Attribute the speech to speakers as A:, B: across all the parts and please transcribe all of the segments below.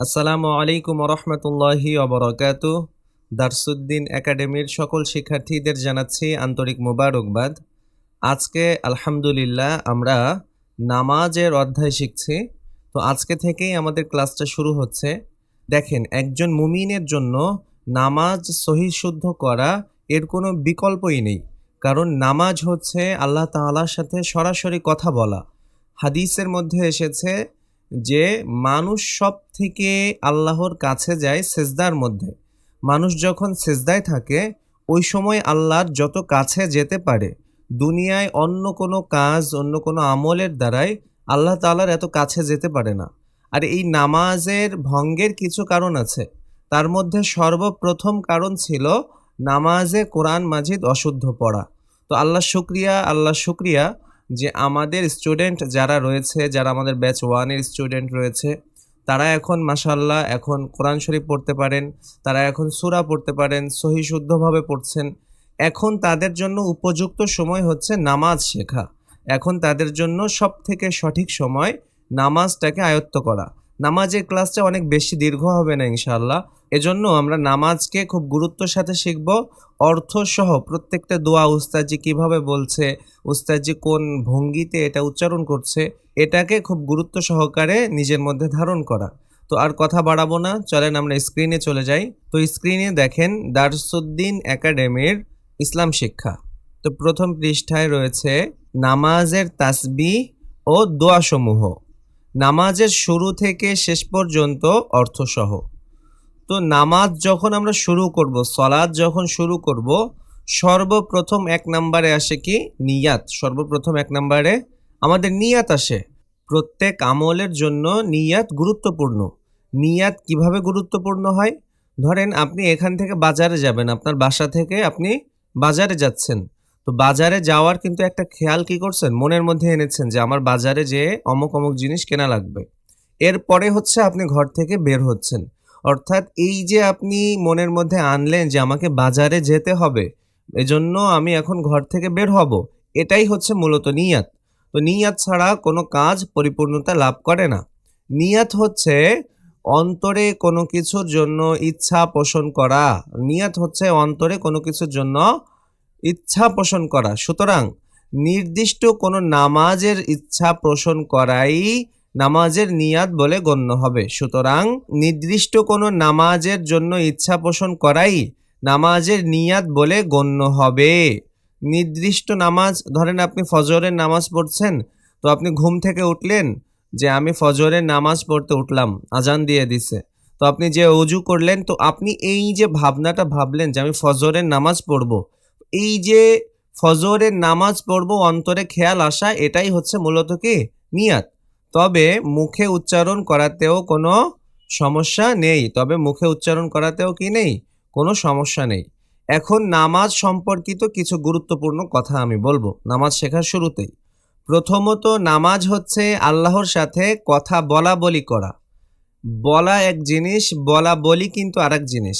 A: আসসালামু আলাইকুম রহমতুল্লাহি অবরকাত দারসুদ্দিন একাডেমির সকল শিক্ষার্থীদের জানাচ্ছি আন্তরিক মোবারকবাদ। আজকে আলহামদুলিল্লাহ আমরা নামাজের অধ্যায় শিখছি। তো আজকে থেকেই আমাদের ক্লাসটা শুরু হচ্ছে। দেখেন, একজন মুমিনের জন্য নামাজ সহি শুদ্ধ করা এর কোনো বিকল্পই নেই। কারণ নামাজ হচ্ছে আল্লাহ তাআলার সাথে সরাসরি কথা বলা। হাদিসের মধ্যে এসেছে যে মানুষ সব থেকে আল্লাহর কাছে যায় সেজদার মধ্যে। মানুষ যখন সেজদায় থাকে, ওই সময় আল্লাহর যত কাছে যেতে পারে, দুনিয়ায় অন্য কোনো কাজ, অন্য কোনো আমলের দ্বারাই আল্লাহ তাআলার এত কাছে যেতে পারে না। আর এই নামাজের ভঙ্গের কিছু কারণ আছে। তার মধ্যে সর্বপ্রথম কারণ ছিল নামাজে কোরআন মাজিদ অশুদ্ধ পড়া। তো আল্লাহ শুক্রিয়া আল্লাহ শুক্রিয়া। যে আমাদের স্টুডেন্ট যারা রয়েছে, যারা আমাদের ব্যাচ ওয়ানের স্টুডেন্ট রয়েছে, তারা এখন মাসাল্লাহ এখন কোরআন শরীফ পড়তে পারেন, তারা এখন সুরা পড়তে পারেন, সহি শুদ্ধভাবে পড়ছেন। এখন তাদের জন্য উপযুক্ত সময় হচ্ছে নামাজ শেখা। এখন তাদের জন্য সব থেকে সঠিক সময় নামাজটাকে আয়ত্ত করা। নামাজের ক্লাসটা অনেক বেশি দীর্ঘ হবে না ইনশাআল্লাহ। এজন্য আমরা নামাজকে খুব গুরুত্বের সাথে শিখব। অর্থসহ প্রত্যেকটা দোয়া উস্তাজি কীভাবে বলছে উস্তাজি কোন ভঙ্গিতে এটা উচ্চারণ করছে, এটাকে খুব গুরুত্ব সহকারে নিজের মধ্যে ধারণ করা। তো আর কথা বাড়াবো না, চলেন আমরা স্ক্রিনে চলে যাই। তো স্ক্রিনে দেখেন দারসুদ্দিন একাডেমির ইসলাম শিক্ষা। তো প্রথম পৃষ্ঠায় রয়েছে, নামাজের তাসবি ও দোয়াসমূহ। নামাজের শুরু থেকে শেষ পর্যন্ত অর্থসহ। তো নামাজ যখন আমরা শুরু করব সলাদ যখন শুরু করব, সর্বপ্রথম এক নাম্বারে আসে কি? নিয়াত। সর্বপ্রথম এক নাম্বারে আমাদের নিয়াত আসে। প্রত্যেক আমলের জন্য নিয়াত গুরুত্বপূর্ণ। নিয়াত কীভাবে গুরুত্বপূর্ণ হয়? ধরেন আপনি এখান থেকে বাজারে যাবেন, আপনার বাসা থেকে আপনি বাজারে যাচ্ছেন। তো বাজারে যাওয়ার কিন্তু একটা খেয়াল কি করছেন? মনের মধ্যে এনেছেন যে আমার বাজারে যে অমুক অমুক জিনিস কেনা লাগবে। এরপরে হচ্ছে আপনি ঘর থেকে বের হচ্ছেন। অর্থাৎ এই যে আপনি মনের মধ্যে আনলেন যে আমাকে বাজারে যেতে হবে, এজন্য আমি এখন ঘর থেকে বের হব, এটাই হচ্ছে মূলত নিয়াত। তো নিয়াত ছাড়া কোনো কাজ পরিপূর্ণতা লাভ করে না। নিয়াত হচ্ছে অন্তরে কোনো কিছুর জন্য ইচ্ছা পোষণ করা। নিয়াত হচ্ছে অন্তরে কোনো কিছুর জন্য ইচ্ছা পোষণ করা। সুতরাং নির্দিষ্ট কোনো নামাজের ইচ্ছা পোষণ করাই নামাজের নিয়াত বলে গণ্য হবে। সুতরাং নির্দিষ্ট কোনো নামাজের জন্য ইচ্ছা পোষণ করাই নামাজের নিয়াত বলে গণ্য হবে। নির্দিষ্ট নামাজ, ধরেন আপনি ফজরের নামাজ পড়ছেন, তো আপনি ঘুম থেকে উঠলেন যে আমি ফজরের নামাজ পড়তে উঠলাম, আজান দিয়ে দিছে। তো আপনি যে অজু করলেন, তো আপনি এই যে ভাবনাটা ভাবলেন যে আমি ফজরের নামাজ পড়ব, এই যে ফজরের নামাজ পড়ব অন্তরে খেয়াল আসা, এটাই হচ্ছে মূলত কি? নিয়াত তবে মুখে উচ্চারণ করাতেও কোনো সমস্যা নেই। তবে মুখে উচ্চারণ করাতেও কি নেই? কোনো সমস্যা নেই। এখন নামাজ সম্পর্কিত কিছু গুরুত্বপূর্ণ কথা আমি বলব। নামাজ শেখার শুরুতেই। প্রথমত নামাজ হচ্ছে আল্লাহর সাথে কথা বলা বলি করা। বলা এক জিনিস, বলা বলি কিন্তু আরেক জিনিস।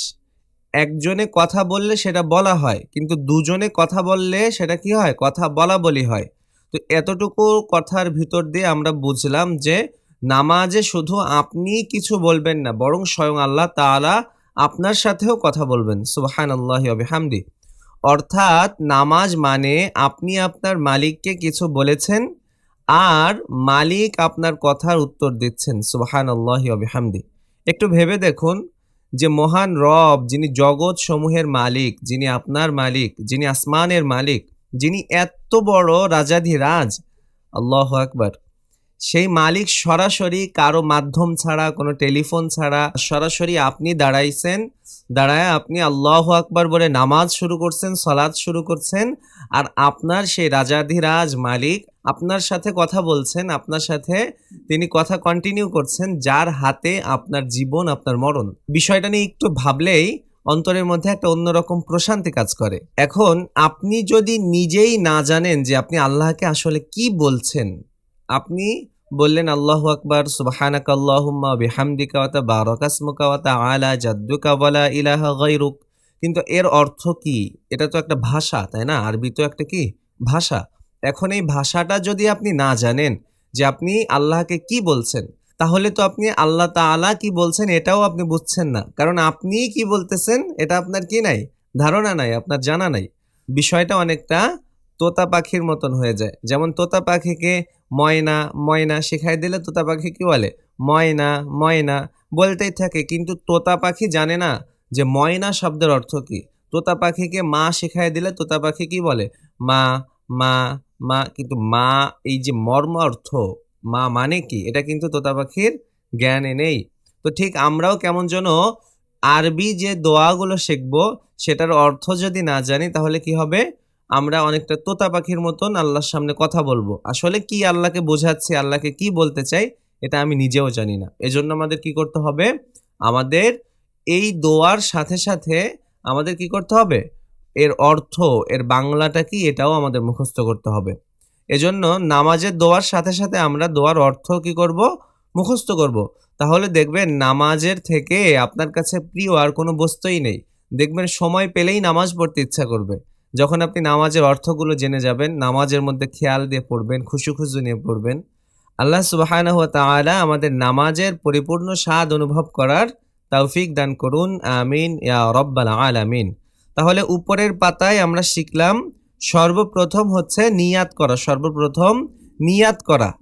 A: একজনে কথা বললে সেটা বলা হয়, কিন্তু দুজনে কথা বললে সেটা কি হয়? কথা বলা বলি হয়। তো এতটুকু কথার ভিতর দিয়ে আমরা বুঝলাম যে নামাজে শুধু আপনি কিছু বলবেন না, বরং স্বয়ং আল্লাহ তাআলা আপনার সাথেও কথা বলবেন। সুবাহান আল্লাহ হামদি অর্থাৎ নামাজ মানে আপনি আপনার মালিককে কিছু বলেছেন আর মালিক আপনার কথার উত্তর দিচ্ছেন সুবাহান আল্লাহ হামদি একটু ভেবে দেখুন যে মহান রব যিনি জগৎ সমূহের মালিক, যিনি আপনার মালিক, যিনি আসমানের মালিক যিনি এত বড় রাজাধিরাজ, আল্লাহ আকবার। সেই মালিক সরাসরি কারও মাধ্যম ছাড়া, কোনো টেলিফোন ছাড়া, সরাসরি আপনি দাঁড়াইছেন, দাঁড়ায় আপনি আল্লাহ আকবার বলে নামাজ শুরু করছেন সলাদ শুরু করছেন, আর আপনার সেই রাজাধিরাজ মালিক আপনার সাথে কথা বলছেন, আপনার সাথে তিনি কথা কন্টিনিউ করছেন, যার হাতে আপনার জীবন, আপনার মরণ। বিষয়টা নিয়ে একটু ভাবলেই অন্তরের মধ্যে একটা অন্যরকম প্রশান্তি কাজ করে। এখন আপনি যদি নিজেই না জানেন যে আপনি আল্লাহকে আসলে কি বলছেন, আপনি বললেন আল্লাহ আকবার সুবহানাক আল্লাহুম্মা বিহামদিকা ওয়া তাবারাকাসমুকা ওয়া তাআলা জাদ্দুকা ওয়ালা ইলাহা গায়রুক। কিন্তু এর অর্থ কি? এটা তো একটা ভাষা, তাই না? আরবি তো একটা কি? ভাষা। এখন এই ভাষাটা যদি আপনি না জানেন যে আপনি আল্লাহকে কি বলছেন তাহলে তো আপনি আল্লাহ তাআলা কি বলছেন এটাও আপনি বুঝছেন না। কারণ আপনি কি বলতেছেন এটা আপনার কি নাই? ধারণা নাই, আপনার জানা নাই। বিষয়টা অনেকটা তোতা পাখির মতন হয়ে যায়। যেমন তোতা পাখিকে ময়না ময়না শেখাই দিলে তোতা পাখি কি বলে? ময়না ময়না বলতেই থাকে। কিন্তু তোতা পাখি জানে না যে ময়না শব্দের অর্থ কি। তোতা পাখিকে মা শেখাই দিলে তোতা পাখি কি বলে? মা মা মা। কিন্তু মা, এই যে মর্ম অর্থ মা মানে কি? এটা কিন্তু তোতা পাখির জ্ঞানে নেই। তো ঠিক আমরাও কেমন যেন আরবি যে দোয়াগুলো শিখব, সেটার অর্থ যদি না জানি, তাহলে কি হবে? আমরা অনেকটা তোতা পাখির মতন আল্লাহর সামনে কথা বলব। আসলে কি আল্লাহকে বোঝাচ্ছি, আল্লাহকে কি বলতে চাই, এটা আমি নিজেও জানি না। এজন্য আমাদের কি করতে হবে? আমাদের এই দোয়ার সাথে সাথে আমাদের কি করতে হবে? এর অর্থ, এর বাংলাটা কি, এটাও আমাদের মুখস্থ করতে হবে। এজন্য নামাজের দোয়ার সাথে সাথে আমরা দোয়ার অর্থ কি করব? মুখস্থ করব। তাহলে দেখবেন নামাজের থেকে আপনার কাছে প্রিয় আর কোনো বস্তুই নেই। দেখবেন সময় পেলেই নামাজ পড়তে ইচ্ছা করবে। যখন আপনি নামাজের অর্থগুলো জেনে যাবেন, নামাজের মধ্যে খেয়াল দিয়ে পড়বেন, খুশু খুশু নিয়ে পড়বেন। আল্লাহ তাআলা আমাদের নামাজের পরিপূর্ণ স্বাদ অনুভব করার তৌফিক দান করুন। আমিন ইয়া রব্বাল আলামিন। তাহলে উপরের পাতায় আমরা শিখলাম সর্বপ্রথম হচ্ছে নিয়াত করা, সর্বপ্রথম নিয়াত করা।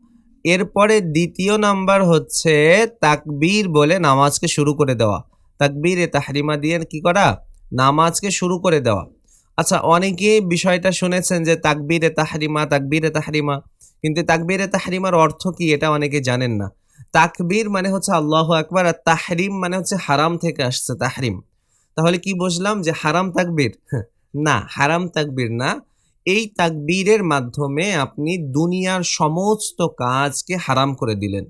A: এরপরে দ্বিতীয় নাম্বার হচ্ছে তাকবীর বলে নামাজকে শুরু করে দেওয়া। তাকবীর এ তাহরিমা দিয়ে কি করা? নামাজকে শুরু করে দেওয়া। আচ্ছা অনেকে বিষয়টা শুনেছেন যে তাকবীরে তাহরিমা তাকবীরে তাহরিমা। কিন্তু তাকবীরে তাহরিমার অর্থ কি এটা অনেকে জানেন না। তাকবীর মানে হচ্ছে আল্লাহ আকবার, আর তাহরিম মানে হচ্ছে হারাম থেকে আসছে তাহরিম। তাহলে কি বুঝলাম যে হারাম তাকবীর? না, হারাম তাকবির না। এই তাকবীরের মাধ্যমে আপনি দুনিয়ার সমস্ত কাজকে হারাম করে দিলেন।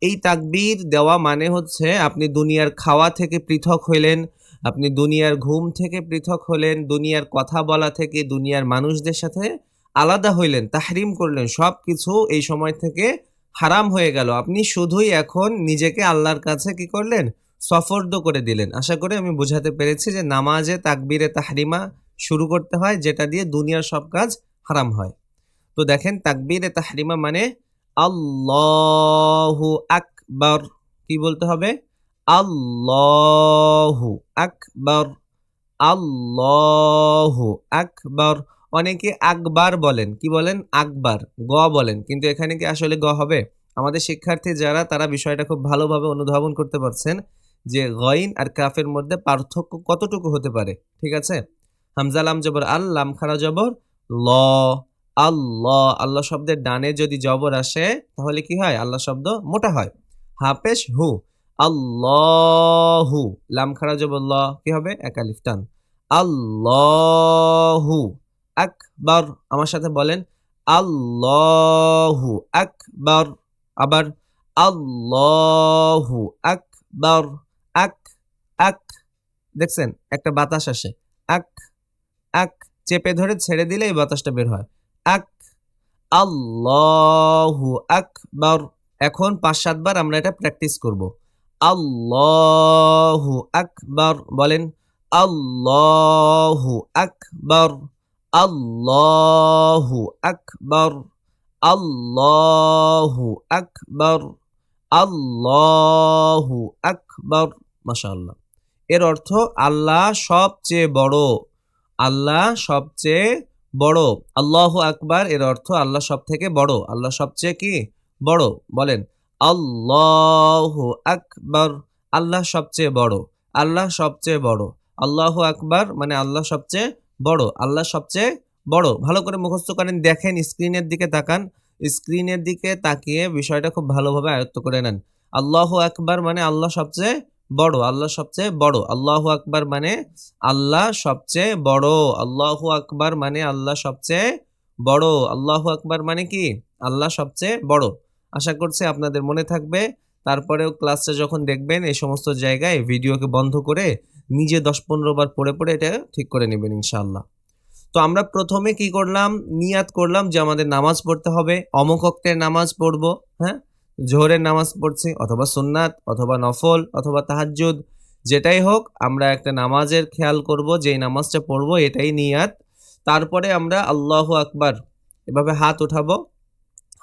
A: এই তাকবীর দেওয়া মানে হচ্ছে আপনি দুনিয়ার খাওয়া থেকে পৃথক হইলেন, আপনি দুনিয়ার ঘুম থেকে পৃথক হলেন, দুনিয়ার কথা বলা থেকে দুনিয়ার মানুষদের সাথে আলাদা হইলেন, তাহরিম করলেন সব কিছু এই সময় থেকে হারাম হয়ে গেল। আপনি শুধুই এখন নিজেকে আল্লাহর কাছে কি করলেন? সফর্দ করে দিলেন। আশা করি আমি বোঝাতে পেরেছি যে নামাজে তাকবীরে তাহরিমা শুরু করতে হয়, যেটা দিয়ে দুনিয়ার সব কাজ হারাম হয়। তো দেখেন, তাকবীরে তাহরিমা মানে আল্লাহু আকবার, কি বলতে হবে? আল্লাহু আকবার আল্লাহু আকবার। অনেকে আকবার বলেন, কি বলেন? আকবার, গ বলেন। কিন্তু এখানে কি আসলে গ হবে? আমাদের শিক্ষার্থী যারা, তারা বিষয়টা খুব ভালোভাবে অনুধাবন করতে পারছেন যে গইন আর কাফের মধ্যে পার্থক্য কতটুকু হতে পারে, ঠিক আছে? হামজালাম জবর আল্লাম খারা জবর, ল আল্লাহ আল্লাহ শব্দের ডানে যদি জবর আসে, তাহলে কি হয়? আল্লাহ শব্দ মোটা হয়। হাফেশ হু, আল্লাহু, লাম খারা ল, কি হবে? একালিফ টান। আল্লাহু আকবার, আমার সাথে বলেন। আল্লাহু আকবার, আবার আল্লাহু আকবার, আক আক, দেখছেন? একটা বাতাস আসে। আক আক চেপে ধরে ছেড়ে দিলে এই বাতাসটা বের হয়। আক, আল্লাহু আকবার। এখন পাঁচ সাতবার আমরা এটা প্র্যাকটিস করব। আল্লাহু আকবার বলেন, আল্লাহু আকবার আল্লাহু আকবার আল্লাহু আকবার আল্লাহু আকবার, মাশাআল্লাহ। এর অর্থ আল্লাহ সবচেয়ে বড়। আল্লাহ সবচেয়ে বড়। আল্লাহ আকবার এর অর্থ আল্লাহ সব থেকে বড়। আল্লাহ সবচেয়ে কি? বড়। বলেন, আল্লাহ আকবর, আল্লাহ সবচেয়ে বড়। আল্লাহ সবচেয়ে বড়। আল্লাহ আকবার মানে আল্লাহ সবচেয়ে বড়। আল্লাহ সবচেয়ে বড়। ভালো করে মুখস্থ করেন, দেখেন, স্ক্রিনের দিকে তাকান। স্ক্রিনের দিকে তাকিয়ে বিষয়টা খুব ভালোভাবে আয়ত্ত করে নেন। আল্লাহ আকবার মানে আল্লাহ সবচেয়ে বড়, আল্লাহ সবচেয়ে বড়। আল্লাহ আকবার মানে আল্লাহ সবচেয়ে বড়। আল্লাহ আকবার মানে আল্লাহ সবচেয়ে বড়। আল্লাহ আকবার মানে কি? আল্লাহ সবচেয়ে বড়। আশা করছি আপনাদের মনে থাকবে। তারপরেও ক্লাসটা যখন দেখবেন, এই সমস্ত জায়গায় ভিডিওকে বন্ধ করে নিজে দশ পনেরো বার পড়ে পড়ে এটা ঠিক করে নেবেন ইনশাল্লাহ তো আমরা প্রথমে কি করলাম? নিয়াত করলাম যে আমাদের নামাজ পড়তে হবে। অমকক্তের নামাজ পড়ব হ্যাঁ? জোহরের নামাজ পড়ছি, অথবা সুন্নাত, অথবা নফল, অথবা তাহাজ্জুদ, যেটাই হোক, আমরা একটা নামাজের খেয়াল করব, যেই নামাজটা পড়ব, এটাই নিয়াত। তারপরে আমরা আল্লাহ আকবার, এভাবে হাত উঠাবো।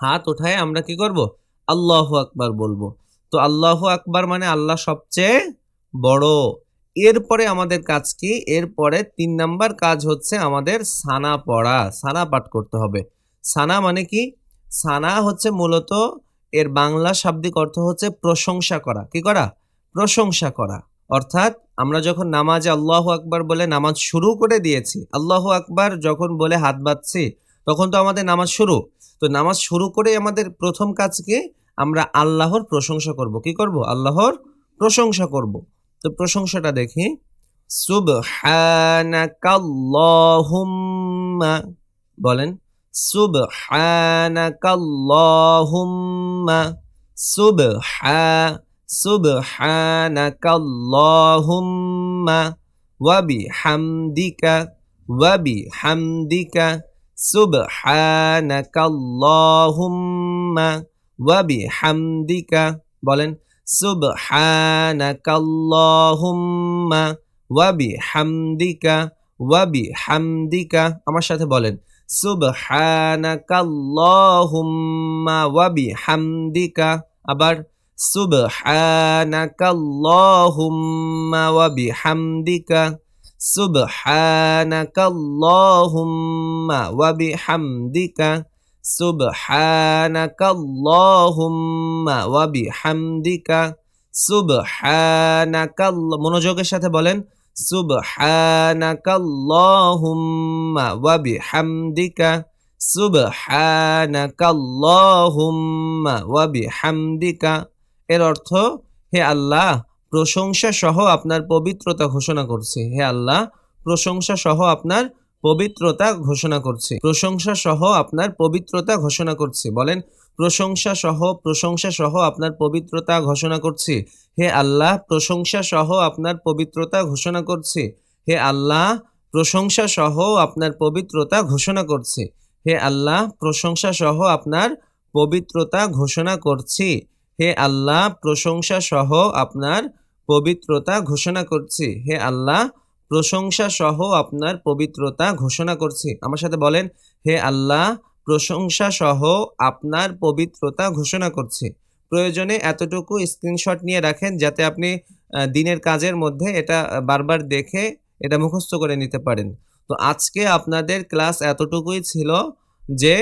A: হাত উঠায় আমরা কি করব? আল্লাহ আকবার বলব। তো আল্লাহ আকবার মানে আল্লাহ সবচেয়ে বড়। এরপরে আমাদের কাজ কি? এরপরে তিন নাম্বার কাজ হচ্ছে আমাদের সানা পড়া, সানা পাঠ করতে হবে। সানা মানে কি? সানা হচ্ছে মূলত এর বাংলা শাব্দিক অর্থ হচ্ছে প্রশংসা করা। কি করা? প্রশংসা করা। অর্থাৎ আমরা যখন নামাজে আল্লাহ আকবার বলে নামাজ শুরু করে দিয়েছি, আল্লাহ আকবার যখন বলে হাত বাঁধছি, তখন তো আমাদের নামাজ শুরু। তো নামাজ শুরু করে আমাদের প্রথম কাজকে আমরা আল্লাহর প্রশংসা করব। কি করব? আল্লাহর প্রশংসা করব। তো প্রশংসাটা দেখি। সুবহানাকাল্লাহুম্মা। বলেন। সুবহানাকাল্লাহুম্মা, সুবহা, সুবহানাকাল্লাহুম্মা ওয়া বিহামদিকা ওয়া বিহামদিকা সুবহানাকাল্লাহুম্মা ওয়া বিহামদিকা বলেন, সুবহানাকাল্লাহুম্মা ওয়া বিহামদিকা ওয়া বিহামদিকা আমার সাথে বলেন সুবহানাকাল্লাহুম্মা ওয়া বিহামদিকা। আবার সুবহানাকাল্লাহুম্মা ওয়া বিহামদিকা। সুবহানাকাল্লাহুম্মা ওয়া বিহামদিকা। সুবহানাকাল্লাহুম্মা ওয়া বিহামদিকা। সুবহানাকাল্লাহ মনোযোগের সাথে বলেন সুবহানাকাল্লাহুম্মা ওয়া বিহামদিকা সুবহানাকাল্লাহুম্মা ওয়া বিহামদিকা। এর অর্থ, হে আল্লাহ প্রশংসা সহ আপনার পবিত্রতা ঘোষণা করছি। হে আল্লাহ প্রশংসা সহ আপনার পবিত্রতা ঘোষণা করছি। প্রশংসা সহ আপনার পবিত্রতা ঘোষণা করছি। বলেন প্রশংসা সহ প্রশংসা সহ আপনার পবিত্রতা ঘোষণা করছি। হে আল্লাহ প্রশংসা সহ আপনার পবিত্রতা ঘোষণা করছি। হে আল্লাহ প্রশংসা সহ আপনার পবিত্রতা ঘোষণা করছি। হে আল্লাহ প্রশংসা সহ আপনার পবিত্রতা ঘোষণা করছি। হে আল্লাহ প্রশংসা সহ আপনার পবিত্রতা ঘোষণা করছি। হে আল্লাহ প্রশংসা সহ আপনার পবিত্রতা ঘোষণা করছি। আমার সাথে বলেন, হে আল্লাহ প্রশংসা সহ আপনার পবিত্রতা ঘোষণা করছি। প্রয়োজনে এতটুকু স্ক্রিনশট নিয়ে রাখেন যাতে আপনি দিনের কাজের মধ্যে এটা বারবার দেখে এটা মুখস্থ করে নিতে পারেন। তো আজকে আপনাদের ক্লাস এতটুকুই ছিল যে,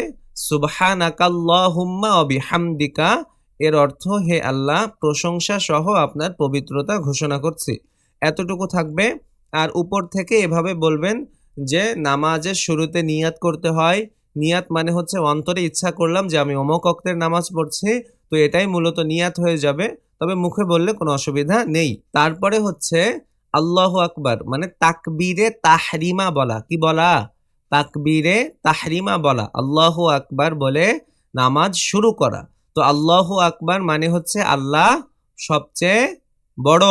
A: সুবহানাকাল্লাহুম্মা অবিহামদিকা এর অর্থ, হে আল্লাহ প্রশংসা সহ আপনার পবিত্রতা ঘোষণা করছি। এতটুকু থাকবে। আর উপর থেকে এভাবে বলবেন যে নামাজের শুরুতে নিয়াত করতে হয়। নিয়াত মানে হচ্ছে অন্তরে ইচ্ছা করলাম যে আমি অমক অক্তের নামাজ পড়ছি, তো এটাই মূলত নিয়াত হয়ে যাবে। তবে মুখে বললে কোনো অসুবিধা নেই। তারপরে হচ্ছে আল্লাহ আকবার মানে তাকবীরে তাহরিমা বলা। কি বলা? তাকবীরে তাহরিমা বলা। আল্লাহ আকবার বলে নামাজ শুরু করা। তো আল্লাহ আকবার মানে হচ্ছে আল্লাহ সবচেয়ে বড়।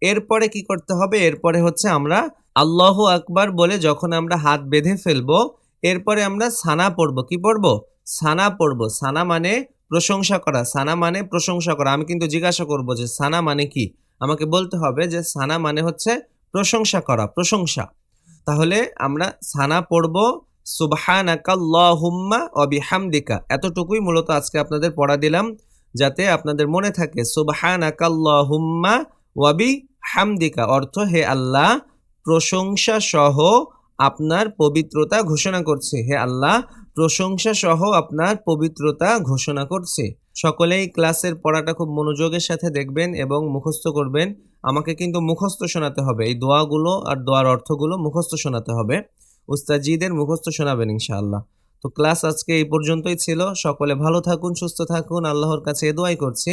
A: এরপরে কি করতে হবে? এরপরে হচ্ছে আমরা আল্লাহ আকবার বলে যখন আমরা হাত বেঁধে ফেলব, এরপরে আমরা সানা পড়ব। কি পড়ব? সানা পড়ব। সানা মানে প্রশংসা করা। সানা মানে প্রশংসা করা। আমি কিন্তু জিজ্ঞাসা করব যে সানা মানে কি? আমাকে বলতে হবে যে সানা মানে হচ্ছে প্রশংসা করা, প্রশংসা। তাহলে আমরা সানা পড়ব, সুবহানাকাল্লাহুম্মা ওয়া বিহামদিকা। এতটুকুই মূলত আজকে আপনাদের পড়া দিলাম, যাতে আপনাদের মনে থাকে, সুবহানাকাল্লাহুম্মা ওয়া হামদিকা, অর্থ হে আল্লাহ প্রশংসা সহ আপনার পবিত্রতা ঘোষণা করছে। হে আল্লাহ প্রশংসা সহ আপনার পবিত্রতা ঘোষণা করছে। সকলেই ক্লাসের পড়াটা খুব মনোযোগের সাথে দেখবেন এবং মুখস্থ করবেন। আমাকে কিন্তু মুখস্থ শোনাতে হবে। এই দোয়াগুলো আর দোয়ার অর্থগুলো মুখস্থ শোনাতে হবে। উস্তাজিদের মুখস্থ শোনাবেন ইনশাআল্লাহ। তো ক্লাস আজকে এই পর্যন্তই ছিল। সকলে ভালো থাকুন, সুস্থ থাকুন। আল্লাহর কাছে এ দোয়াই করছি।